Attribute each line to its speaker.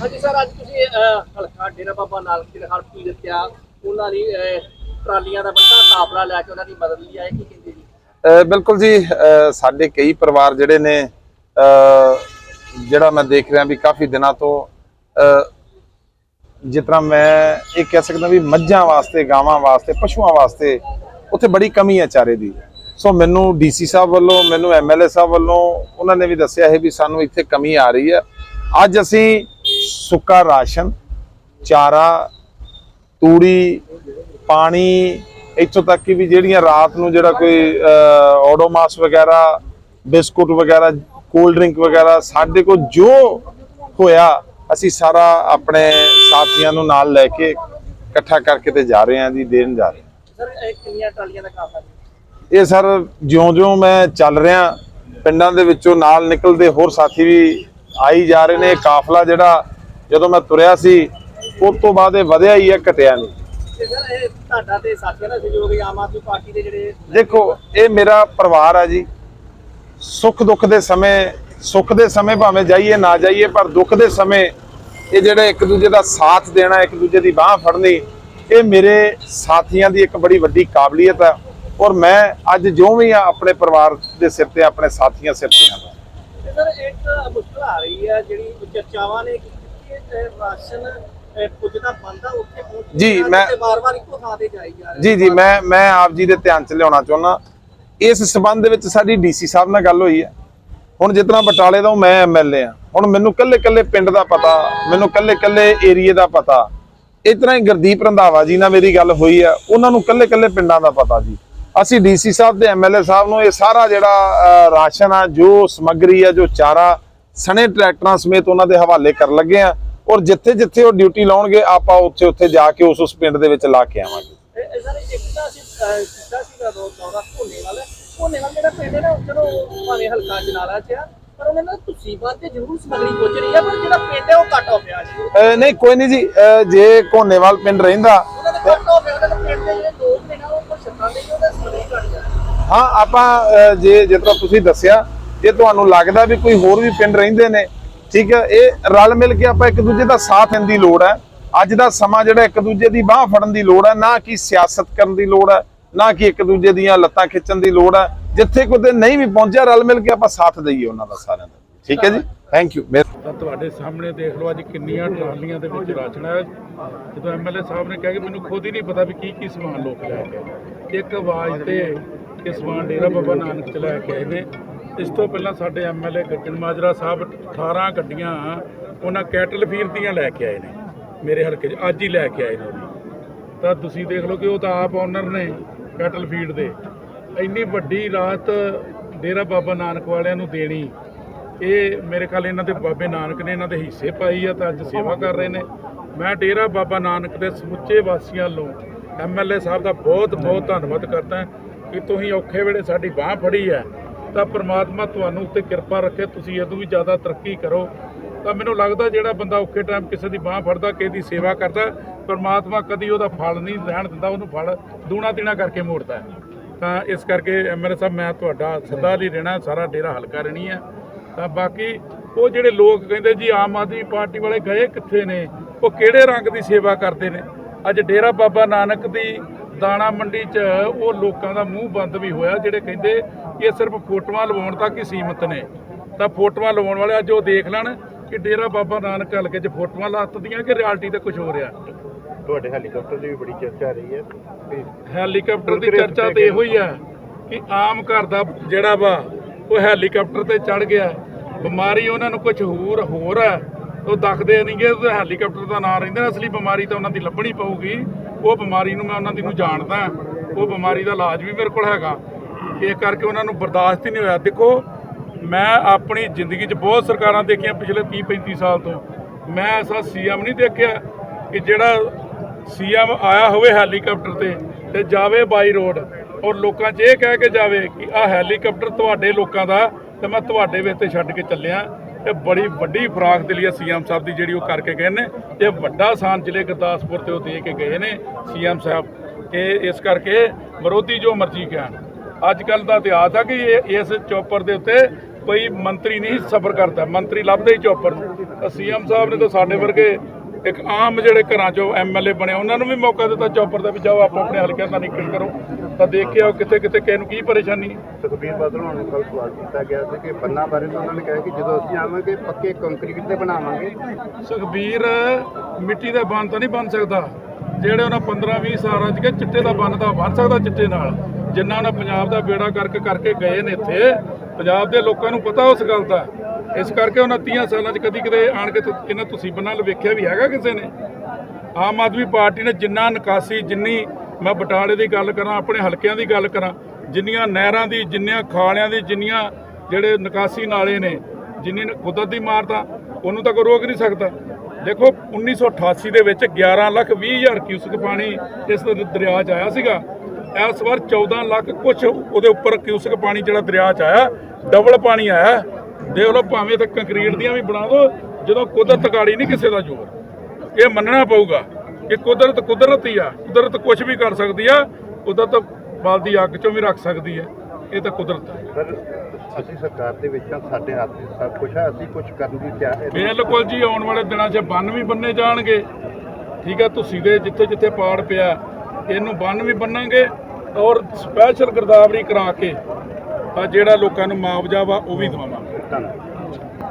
Speaker 1: ਹਾਂਜੀ ਸਰ, ਅੱਜ ਤੁਸੀਂ ਹਲਕਾ ਡੇਰਾ ਬਾਬਾ ਨਾਨਕ ਜੀ ਦਾ ਹਲਕੀ ਦਿੱਤਿਆ। ਉਹਨਾਂ ਦੀ ਟਰਾਲੀਆਂ ਦਾ ਵੱਡਾ ਕਾਫਲਾ ਲੈ ਕੇ ਉਹਨਾਂ ਦੀ ਮਦਦ ਲਈ ਆਏ, ਕੀ ਕਹਿੰਦੇ ਜੀ?
Speaker 2: ਬਿਲਕੁਲ ਜੀ ਸਾਡੇ ਕਈ ਪਰਿਵਾਰ ਜਿਹੜੇ ਨੇ ਜਿਹੜਾ ਮੈਂ ਦੇਖ ਰਿਹਾ ਵੀ ਕਾਫੀ ਦਿਨਾਂ ਤੋਂ, ਅਹ, ਜਿਸ ਤਰ੍ਹਾਂ ਮੈਂ ਇਹ ਕਹਿ ਸਕਦਾ ਵੀ ਮੱਝਾਂ ਵਾਸਤੇ, ਗਾਵਾਂ ਵਾਸਤੇ, ਪਸ਼ੂਆਂ ਵਾਸਤੇ ਉੱਥੇ ਬੜੀ ਕਮੀ ਹੈ ਚਾਰੇ ਦੀ। ਸੋ ਮੈਨੂੰ ਡੀਸੀ ਸਾਹਿਬ ਵੱਲੋਂ, ਮੈਨੂੰ ਐਮਐਲਏ ਸਾਹਿਬ ਵੱਲੋਂ ਉਹਨਾਂ ਨੇ ਵੀ ਦੱਸਿਆ ਹੈ ਵੀ ਸਾਨੂੰ ਇੱਥੇ ਕਮੀ ਆ ਰਹੀ ਹੈ। ਅੱਜ ਅਸੀਂ ਸੁੱਕਾ ਰਾਸ਼ਨ ਚਾਰਾ ਤੂੜੀ ਪਾਣੀ ਇੱਥੋਂ ਤੱਕ ਕਿ ਵੀ ਜਿਹੜੀਆਂ ਰਾਤ ਨੂੰ ਜਿਹੜਾ ਕੋਈ ਓਡੋਮਾਸ ਵਗੈਰਾ ਬਿਸਕੁਟ ਵਗੈਰਾ ਕੋਲਡ ਡਰਿੰਕ ਵਗੈਰਾ ਸਾਡੇ ਕੋਲ ਜੋ ਹੋਇਆ ਅਸੀਂ ਸਾਰਾ ਆਪਣੇ ਸਾਥੀਆਂ ਨੂੰ ਨਾਲ ਲੈ ਕੇ ਇਕੱਠਾ ਕਰਕੇ ਤੇ ਜਾ ਰਹੇ ਹਾਂ ਜੀ ਦੇਣ ਜਾ ਰਹੇ ਹਾਂ।
Speaker 1: ਸਰ ਇਹ ਕਿੰਨੀਆਂ ਟਰਾਲੀਆਂ ਦਾ ਕਾਫਲਾ ਜੀ?
Speaker 2: ਇਹ ਸਰ ਜਿਉਂ-ਜਿਉਂ ਮੈਂ ਚੱਲ ਰਿਹਾ ਪਿੰਡਾਂ ਦੇ ਵਿੱਚੋਂ ਨਾਲ ਨਿਕਲਦੇ ਹੋਰ ਸਾਥੀ ਵੀ ਆਈ ਜਾ ਰਹੇ ਨੇ ਕਾਫਲਾ ਜਿਹੜਾ ਜਦੋਂ ਮੈਂ ਤੁਰਿਆ ਸੀ ਉਸ ਤੋਂ ਬਾਅਦ ਇਹ ਵਧਿਆ ਹੀ ਹੈ ਘਟਿਆ ਨਹੀਂ।
Speaker 1: ਤੇ ਸਰ ਇਹ ਤੁਹਾਡਾ ਤੇ ਸਾਥੀਆਂ ਦਾ ਸਹਿਯੋਗ ਹੈ ਆਮ ਆਦਮੀ ਪਾਰਟੀ ਦੇ ਜਿਹੜੇ
Speaker 2: ਦੇਖੋ ਇਹ ਮੇਰਾ ਪਰਿਵਾਰ ਆ ਜੀ। ਸੁੱਖ ਦੁੱਖ ਦੇ ਸਮੇਂ ਸੁੱਖ ਦੇ ਸਮੇਂ ਭਾਵੇਂ ਜਾਈਏ ਨਾ ਜਾਈਏ ਪਰ ਦੁੱਖ ਦੇ ਸਮੇਂ ਇਹ ਜਿਹੜੇ ਇੱਕ ਦੂਜੇ ਦਾ ਸਾਥ ਦੇਣਾ ਇੱਕ ਦੂਜੇ ਦੀ ਬਾਹ ਫੜਨੀ ਇਹ ਮੇਰੇ ਸਾਥੀਆਂ ਦੀ ਇੱਕ ਬੜੀ ਵੱਡੀ ਕਾਬਲੀਅਤ ਹੈ ਔਰ ਮੈਂ ਅੱਜ ਜੋ ਵੀ ਆ ਆਪਣੇ ਪਰਿਵਾਰ ਦੇ ਸਿਰ ਤੇ ਆਪਣੇ ਸਾਥੀਆਂ ਸਿਰ ਤੇ ਹਾਂ
Speaker 1: ਤੇ ਸਰ ਇੱਕ ਮੁਸ਼ਕਲ ਆ ਰਹੀ ਹੈ ਜਿਹੜੀ ਚਰਚਾਵਾਂ ਨੇ ਕੀਤੀ ਕਿ ਰਾਸ਼ਨ ਪੁੱਜਦਾ ਬੰਦਾ ਉੱਥੇ ਪਹੁੰਚ
Speaker 2: ਜੀ, ਮੈਂ-
Speaker 1: ਵਾਰ-ਵਾਰ ਇੱਕੋ ਥਾਂ ਤੇ ਜਾਈ ਜਾ ਰਿਹਾ।
Speaker 2: ਜੀ ਜੀ ਮੈਂ ਮੈਂ ਆਪ ਜੀ ਦੇ ਧਿਆਨ ਚ ਲਿਆਉਣਾ ਚਾਹੁੰਦਾ। ਇਸ ਸਬੰਧ ਵਿੱਚ ਸਾਡੀ ਡੀਸੀ ਸਾਹਿਬ ਨਾਲ ਗੱਲ ਹੋਈ ਹੈ। ਹੁਣ ਜਿਤਨਾ ਬਟਾਲੇ ਦਾ ਮੈਂ ਐਮਐਲਏ ਆ ਹੁਣ ਮੈਨੂੰ ਕੱਲੇ ਕੱਲੇ ਪਿੰਡ ਦਾ ਪਤਾ ਮੈਨੂੰ ਕੱਲੇ ਕੱਲੇ ਏਰੀਏ ਦਾ ਪਤਾ। ਇਸ ਤਰ੍ਹਾਂ ਹੀ ਗੁਰਦੀਪ ਰੰਧਾਵਾ ਜੀ ਨਾਲ ਮੇਰੀ ਗੱਲ ਹੋਈ ਹੈ। ਉਹਨਾਂ ਨੂੰ ਕੱਲੇ ਕੱਲੇ ਪਿੰਡਾਂ ਦਾ ਪਤਾ ਜੀ। ਅਸੀਂ ਡੀਸੀ ਸਾਹਿਬ ਤੇ ਐਮਐਲਏ ਸਾਹਿਬ ਨੂੰ ਇਹ ਸਾਰਾ ਜਿਹੜਾ ਰਾਸ਼ਨ ਆ ਜੋ ਸਮੱਗਰੀ ਆ ਜੋ ਚਾਰਾ ਸਣੇ ਟਰੈਕਟਰਾਂ ਸਮੇਤ ਉਹਨਾਂ ਦੇ ਹਵਾਲੇ ਕਰਨ ਲੱਗੇ ਆ। ਔਰ ਜਿੱਥੇ ਜਿੱਥੇ ਉਹ ਡਿਊਟੀ ਲਾਉਣਗੇ ਆਪਾਂ ਉੱਥੇ ਉੱਥੇ ਜਾ ਕੇ ਉਸ ਉਸ ਪਿੰਡ ਦੇ ਵਿੱਚ ਲਾ ਕੇ ਆਵਾਂਗੇ।
Speaker 1: ਸਰ ਇੱਕ ਤਾਂ ਅਸੀਂ ਕੀਤਾ ਸੀਗਾ ਦੌਰਾ ਭੋਨੇ ਵਾਲਾ। ਭੋਨੇ ਵਾਲਾ ਜਿਹੜਾ ਪਿੰਡ ਹੈ ਨਾ ਚਲੋ ਭਾਵੇਂ ਹਲਕਾ ਜਨਾਲਾ ਚ ਆ ਪਰ ਉਹਨਾਂ ਨਾਲ ਤੁਸੀਂ ਬਾਤ ਤੇ ਜ਼ਰੂਰ ਸਮਗਰੀ ਪਹੁੰਚ ਰਹੀ ਆ ਪਰ ਜਿਹੜਾ ਪਿੰਡ ਹੈ ਉਹ ਘੱਟ ਹੋ ਪਿਆ ਜੀ।
Speaker 2: ਅਹ ਨਹੀਂ ਕੋਈ ਨਹੀਂ ਜੀ ਜੇ ਕੋਨੇਵਾਲ ਪਿੰਡ ਰਹਿੰਦਾ
Speaker 1: ਉਹਨਾਂ ਦੇ ਘੱਟ ਹੋ ਪਿਆ ਉਹਨਾਂ ਦੇ ਪਿੰਡ ਦੇ ਜਿਹੜੇ ਲੋਕ ਨੇ ਨਾ ਉਹ ਕੁਝ ਛੱਤਾਂ ਦੇ ਉਹਦਾ ਸਮਗਰੀ ਘੱਟ ਜਾ
Speaker 2: ਹਾਂ, ਆਪਾਂ ਜੇ ਜਿਸ ਤੁਸੀਂ ਦੱਸਿਆ ਜੇ ਤੁਹਾਨੂੰ ਲੱਗਦਾ ਵੀ ਕੋਈ ਹੋਰ ਵੀ ਪਿੰਡ ਰਹਿੰਦੇ ਨੇ, ਠੀਕ ਹੈ, ਇਹ ਰਲ ਮਿਲ ਕੇ ਆਪਾਂ ਇੱਕ ਦੂਜੇ ਦਾ ਸਾਥ ਦੇਣ ਦੀ ਲੋੜ ਹੈ। ਅੱਜ ਦਾ ਸਮਾਂ ਜਿਹੜਾ ਇੱਕ ਦੂਜੇ ਦੀ ਬਾਹ ਫੜਨ ਦੀ ਲੋੜ ਹੈ, ਨਾ ਕਿ ਸਿਆਸਤ ਕਰਨ ਦੀ ਲੋੜ ਹੈ, ਨਾ ਕਿ ਇੱਕ ਦੂਜੇ ਦੀਆਂ ਲੱਤਾਂ ਖਿੱਚਣ ਦੀ ਲੋੜ ਹੈ। ਜਿੱਥੇ ਕੋਈ ਨਹੀਂ ਵੀ ਪਹੁੰਚਿਆ, ਰਲ ਮਿਲ ਕੇ ਆਪਾਂ ਸਾਥ ਦਈਏ ਉਹਨਾਂ ਦਾ ਸਾਰਿਆਂ ਦਾ। ਠੀਕ ਹੈ ਜੀ? ਥੈਂਕ ਯੂ
Speaker 3: ਤਾਂ ਤੁਹਾਡੇ ਸਾਹਮਣੇ ਦੇਖ ਲਓ ਅੱਜ ਕਿੰਨੀਆਂ ਟਰਾਲੀਆਂ ਦੇ ਵਿੱਚ ਰਾਸ਼ਨ ਹੈ। ਜਦੋਂ ਐਮਐਲਏ ਸਾਹਿਬ ਨੇ ਕਿਹਾ ਕਿ ਮੈਨੂੰ ਖੁਦ ਹੀ ਨਹੀਂ ਪਤਾ ਵੀ ਕੀ ਕੀ ਸਮਾਨ ਲੋਕ ਲੈ ਕੇ ਇੱਕ ਆਵਾਜ਼ ਤੇ ਇਹ ਸਮਾਨ ਡੇਰਾ ਬਾਬਾ ਨਾਨਕ ਚ ਲੈ ਕੇ ਆਏ ਨੇ। ਇਸ ਤੋਂ ਪਹਿਲਾਂ ਸਾਡੇ ਐਮਐਲਏ ਗੱਜਣ ਮਾਜਰਾ ਸਾਹਿਬ 18 ਗੱਡੀਆਂ ਉਹਨਾਂ ਕੈਟਲ ਫੀਰ ਦੀਆਂ ਲੈ ਕੇ ਆਏ ਨੇ, ਮੇਰੇ ਹਲਕੇ 'ਚ। ਅੱਜ ਹੀ ਲੈ ਕੇ ਆਏ ਨੇ ਉਹ ਤਾਂ ਤੁਸੀਂ ਦੇਖ ਲਓ ਕਿ ਉਹ ਤਾਂ ਆਪ ਓਨਰ ਨੇ ਕੈਟਲ ਫੀਡ ਦੇ। ਇੰਨੀ ਵੱਡੀ ਰਾਤ ਡੇਰਾ ਬਾਬਾ ਨਾਨਕ ਵਾਲਿਆਂ ਨੂੰ ਦੇਣੀ, ਇਹ ਮੇਰੇ ਖਿਆਲ ਇਹਨਾਂ ਦੇ ਬਾਬੇ ਨਾਨਕ ਨੇ, ਇਹਨਾਂ ਦੇ ਹਿੱਸੇ ਪਾਈ ਆ ਤਾਂ ਅੱਜ ਸੇਵਾ ਕਰ ਰਹੇ ਨੇ। ਮੈਂ ਡੇਰਾ ਬਾਬਾ ਨਾਨਕ ਦੇ ਸਮੁੱਚੇ ਵਾਸੀਆਂ ਵੱਲੋਂ ਐਮਐਲਏ ਸਾਹਿਬ ਦਾ ਬਹੁਤ ਬਹੁਤ ਧੰਨਵਾਦ ਕਰਦਾ। ਕਿ ਤੁਸੀਂ ਔਖੇ ਵੇਲੇ ਸਾਡੀ ਬਾਹ ਫੜੀ ਹੈ, ਤਾਂ ਪ੍ਰਮਾਤਮਾ ਤੁਹਾਨੂੰ ਉੱਤੇ ਕਿਰਪਾ ਰੱਖੇ, ਤੁਸੀਂ ਇਦੋਂ ਵੀ ਜ਼ਿਆਦਾ ਤਰੱਕੀ ਕਰੋ। ਤਾਂ ਮੈਨੂੰ ਲੱਗਦਾ ਜਿਹੜਾ ਬੰਦਾ ਔਖੇ ਟਾਈਮ ਕਿਸੇ ਦੀ ਬਾਹ ਫੜਦਾ, ਕਿਸੇ ਦੀ ਸੇਵਾ ਕਰਦਾ, ਪਰਮਾਤਮਾ ਕਦੀ ਉਹਦਾ ਫਲ ਨਹੀਂ ਰਹਿਣ ਦਿੰਦਾ, ਉਹਨੂੰ ਫਲ ਦੂਣਾ ਤੀਣਾ ਕਰਕੇ ਮੋੜਦਾ ਤਾਂ ਇਸ ਕਰਕੇ ਐਮਐਲਏ ਸਾਹਿਬ, ਮੈਂ ਤੁਹਾਡਾ ਸਦਾ ਲਈ ਰਹਿਣਾ ਸਾਰਾ ਡੇਰਾ ਹਲਕਾ ਰਹਿਣੀ ਹੈ। ਤਾਂ ਬਾਕੀ ਉਹ ਜਿਹੜੇ ਲੋਕ ਕਹਿੰਦੇ ਜੀ, ਆਮ ਆਦਮੀ ਪਾਰਟੀ ਵਾਲੇ ਗਏ ਕਿੱਥੇ ਨੇ? ਉਹ ਕਿਹੜੇ ਰੰਗ ਦੀ ਸੇਵਾ ਕਰਦੇ ਨੇ? ਅੱਜ ਡੇਰਾ ਬਾਬਾ ਨਾਨਕ ਦੀ ਦਾਣਾ ਮੰਡੀ 'ਚ ਉਹ ਲੋਕਾਂ ਦਾ ਮੂੰਹ ਬੰਦ ਵੀ ਹੋਇਆ ਜਿਹੜੇ ਕਹਿੰਦੇ ਕਿ ਇਹ ਸਿਰਫ ਫੋਟੋਆਂ ਲਵਾਉਣ ਤੱਕ ਹੀ ਸੀਮਤ ਨੇ। ਤਾਂ ਫੋਟੋਆਂ ਲਵਾਉਣ ਵਾਲੇ ਅੱਜ ਉਹ ਦੇਖ ਲੈਣ ਕਿ ਡੇਰਾ ਬਾਬਾ ਨਾਨਕ ਹਲਕੇ 'ਚ ਫੋਟੋਆਂ ਲੱਤਦੀਆਂ ਕਿ ਰਿਐਲਿਟੀ ਤੇ ਕੁਝ ਹੋ ਰਿਹਾ।
Speaker 4: ਤੁਹਾਡੇ ਹੈਲੀਕਾਪਟਰ ਦੀ ਵੀ ਬੜੀ ਚਰਚਾ ਰਹੀ ਹੈ।
Speaker 3: ਹੈਲੀਕਾਪਟਰ ਦੀ ਚਰਚਾ ਤੇ ਇਹੋ ਹੀ ਆ ਕਿ ਆਮ ਘਰ ਦਾ ਜਿਹੜਾ ਵਾ ਉਹ ਹੈਲੀਕਾਪਟਰ ਤੇ ਚੜ ਗਿਆ। ਬਿਮਾਰੀ ਉਹਨਾਂ ਨੂੰ ਕੁਝ ਹੋਰ ਹੋਰ ਆ ਉਹ ਦੱਖਦੇ ਨਹੀਂਗੇ ਉਹ ਹੈਲੀਕਾਪਟਰ ਦਾ ਨਾਂ ਰਹਿੰਦਾ, ਅਸਲੀ ਬਿਮਾਰੀ ਤਾਂ ਉਹਨਾਂ ਦੀ ਲੱਭਣੀ ਪਊਗੀ। ਉਹ ਬਿਮਾਰੀ ਨੂੰ ਮੈਂ ਉਹਨਾਂ ਦੀ ਨੂੰ ਜਾਣਦਾ ਉਹ ਬਿਮਾਰੀ ਦਾ ਇਲਾਜ ਵੀ ਮੇਰੇ ਕੋਲ ਹੈਗਾ। ਇਹ ਕਰਕੇ ਉਹਨਾਂ ਨੂੰ ਬਰਦਾਸ਼ਤ ਹੀ ਨਹੀਂ ਹੋਇਆ। ਦੇਖੋ, ਮੈਂ ਆਪਣੀ ਜ਼ਿੰਦਗੀ 'ਚ ਬਹੁਤ ਸਰਕਾਰਾਂ ਦੇਖੀਆਂ ਪਿਛਲੇ 30 35 ਸਾਲ ਤੋਂ। ਮੈਂ ਐਸਾ ਸੀਐਮ ਨਹੀਂ ਦੇਖਿਆ ਕਿ ਜਿਹੜਾ ਸੀਐਮ ਆਇਆ ਹੋਵੇ ਹੈਲੀਕਾਪਟਰ ਤੇ ਤੇ ਜਾਵੇ ਬਾਈ ਰੋਡ। ਔਰ ਲੋਕਾਂ 'ਚ ਇਹ ਕਹਿ ਕੇ ਜਾਵੇ ਕਿ ਆ ਹੈਲੀਕਾਪਟਰ ਤੁਹਾਡੇ ਲੋਕਾਂ ਦਾ ਤੇ ਮੈਂ ਤੁਹਾਡੇ ਵਿੱਚ ਤੇ ਛੱਡ ਕੇ ਚੱਲਿਆ। ਇਹ ਬੜੀ ਵੱਡੀ ਫਰਾਖ ਦੇ ਲਈ ਸੀਐਮ ਸਾਹਿਬ ਦੀ ਜਿਹੜੀ ਉਹ ਕਰਕੇ ਗਏ ਨੇ ਇਹ ਵੱਡਾ ਸਾਨ ਜ਼ਿਲ੍ਹੇ ਗੁਰਦਾਸਪੁਰ ਤੇ ਉਹ ਦੇ ਕੇ ਗਏ ਨੇ ਸੀਐਮ ਸਾਹਿਬ ਕਿ ਇਸ ਕਰਕੇ ਵਿਰੋਧੀ ਜੋ ਮਰਜ਼ੀ ਕਹਿਣ। ਅੱਜ ਕੱਲ ਦਾ ਇਤਿਹਾਸ ਆ ਕਿ ਇਹ- ਇਸ ਚੌਪਰ ਦੇ ਉੱਤੇ ਕੋਈ ਮੰਤਰੀ ਨਹੀਂ ਸਫ਼ਰ ਕਰਦਾ, ਮੰਤਰੀ ਲੱਭਦੇ ਹੀ ਚੌਪਰ ਨੂੰ। ਸੀਐਮ ਸਾਹਿਬ ਨੇ ਤਾਂ ਸਾਡੇ ਵਰਗੇ ਇੱਕ ਆਮ ਜਿਹੜੇ ਘਰਾਂ ਚੋਂ ਐਮਐਲਏ ਬਣੇ, ਉਹਨਾਂ ਨੂੰ ਵੀ ਮੌਕਾ ਦਿੱਤਾ ਚੌਪਰ ਦਾ ਵੀ ਜਾਓ, ਆਪੋ ਆਪਣੇ ਹਲਕਿਆਂ ਦਾ ਨਿਕਲ ਕਰੋ। ਤਾਂ ਦੇਖਿਆ ਕਿਤੇ ਕਿਤੇ ਕਿਸੇ ਨੂੰ ਕੀ ਪਰੇਸ਼ਾਨੀ ਹੈ।
Speaker 4: ਸੁਖਬੀਰ ਬਾਦਲ ਹੋਣਾ ਨੂੰ ਕੱਲ ਸਵਾਲ ਕੀਤਾ ਗਿਆ ਸੀ ਕਿ ਬੰਨਾ ਬਾਰੇ ਤਾਂ ਉਹਨਾਂ ਨੇ ਕਿਹਾ ਕਿ ਜਦੋਂ ਅਸੀਂ ਆਵਾਂਗੇ ਪੱਕੇ ਕੰਕਰੀਟ ਦੇ ਬਣਾਵਾਂਗੇ।
Speaker 3: ਸੁਖਬੀਰ ਮਿੱਟੀ ਦਾ ਬੰਨ ਤਾਂ ਨਹੀਂ ਬਣ ਸਕਦਾ। ਜਿਹੜੇ ਉਹਨਾਂ 15 20 ਸਾਲਾਂ ਚ ਕਿ ਚਿੱਟੇ ਦਾ ਬੰਨ ਤਾਂ ਬਣ ਸਕਦਾ ਚਿੱਟੇ ਨਾਲ। ਜਿੰਨਾ ਉਹਨਾਂ ਪੰਜਾਬ ਦਾ ਬੇੜਾ ਕਰਕੇ ਕਰਕੇ ਗਏ ਨੇ ਇੱਥੇ ਪੰਜਾਬ ਦੇ ਲੋਕਾਂ ਨੂੰ ਪਤਾ ਉਸ ਗੱਲ ਦਾ। ਇਸ ਕਰਕੇ ਉਹਨਾਂ 30 ਸਾਲਾਂ ਚ ਕਦੀ ਕਦੇ ਆਣ ਕੇ ਇਹਨਾਂ ਤੁਸੀਂ ਨਾਲ ਵੇਖਿਆ ਵੀ ਹੈਗਾ ਕਿਸੇ ਨੇ? ਆਮ ਆਦਮੀ ਪਾਰਟੀ ਨੇ ਜਿੰਨਾ ਨਿਕਾਸੀ ਜਿੰਨੀ ਮੈਂ ਬਟਾਲੇ ਦੀ ਗੱਲ ਕਰਾਂ, ਆਪਣੇ ਹਲਕਿਆਂ ਦੀ ਗੱਲ ਕਰਾਂ, ਜਿੰਨੀਆਂ ਨਹਿਰਾਂ ਦੀ, ਜਿੰਨੀਆਂ ਖਾਲਿਆਂ ਦੀ, ਜਿੰਨੀਆਂ ਜਿਹੜੇ ਨਿਕਾਸੀ ਨਾਲੇ ਨੇ, ਜਿੰਨੀ ਕੁਦਰਤ ਦੀ ਮਾਰ ਤਾਂ ਉਹਨੂੰ ਤਾਂ ਕੋਈ ਰੋਕ ਨਹੀਂ ਸਕਦਾ। ਦੇਖੋ 1988 ਦੇ ਵਿੱਚ 11 ਲੱਖ 20 ਹਜ਼ਾਰ ਕਿਊਸਕ ਪਾਣੀ ਇਸ ਦਰਿਆ 'ਚ ਆਇਆ ਸੀਗਾ। ਇਸ ਵਾਰ 14 ਲੱਖ ਕੁਛ ਉਹਦੇ ਉੱਪਰ ਕਿਊਸਕ ਪਾਣੀ ਜਿਹੜਾ ਦਰਿਆ 'ਚ ਆਇਆ, ਡਬਲ ਪਾਣੀ ਆਇਆ। ਦੇਖ ਲਓ, ਭਾਵੇਂ ਤੇ ਕੰਕਰੀਟ ਦੀਆਂ ਵੀ ਬਣਾ ਦਿਓ ਜਦੋਂ ਕੁਦਰਤ ਗਾੜੀ ਨਹੀਂ ਕਿਸੇ ਦਾ ਜ਼ੋਰ। ਇਹ ਮੰਨਣਾ ਪਊਗਾ। ਕਿ ਕੁਦਰਤ ਕੁਦਰਤ ਹੀ ਆ। ਕੁਦਰਤ ਕੁਝ ਵੀ ਕਰ ਸਕਦੀ ਆ ਕੁਦਰਤ ਬਲਦੀ ਅੱਗ ਚੋਂ ਵੀ ਰੱਖ ਸਕਦੀ ਹੈ ਇਹ ਤਾਂ ਕੁਦਰਤ ਹੈ
Speaker 4: ਸਰ ਅਸੀਂ ਸਰਕਾਰ ਦੇ ਵਿੱਚ ਹਾਂ ਸਾਡੇ ਹੱਥ 'ਚ ਸਭ ਕੁਝ ਹੈ ਅਸੀਂ ਕੁਝ ਕਰਨ ਦੀ ਤਿਆਰ
Speaker 3: ਬਿਲਕੁਲ ਜੀ ਆਉਣ ਵਾਲੇ ਦਿਨਾਂ 'ਚ ਬੰਨ ਵੀ ਬੰਨੇ ਜਾਣਗੇ। ਠੀਕ ਹੈ ਤੁਸੀਂ ਦੇ ਜਿੱਥੇ ਜਿੱਥੇ ਪਾੜ ਪਿਆ ਇਹਨੂੰ ਬੰਨ ਵੀ ਬੰਨਾਂਗੇ ਔਰ ਸਪੈਸ਼ਲ ਗਰਦਾਵਰੀ ਕਰਾ ਕੇ ਤਾਂ ਜਿਹੜਾ ਲੋਕਾਂ ਨੂੰ ਮੁਆਵਜ਼ਾ ਵਾ ਉਹ ਵੀ ਦਵਾਵਾਂਗੇ।
Speaker 4: ਧੰਨਵਾਦ।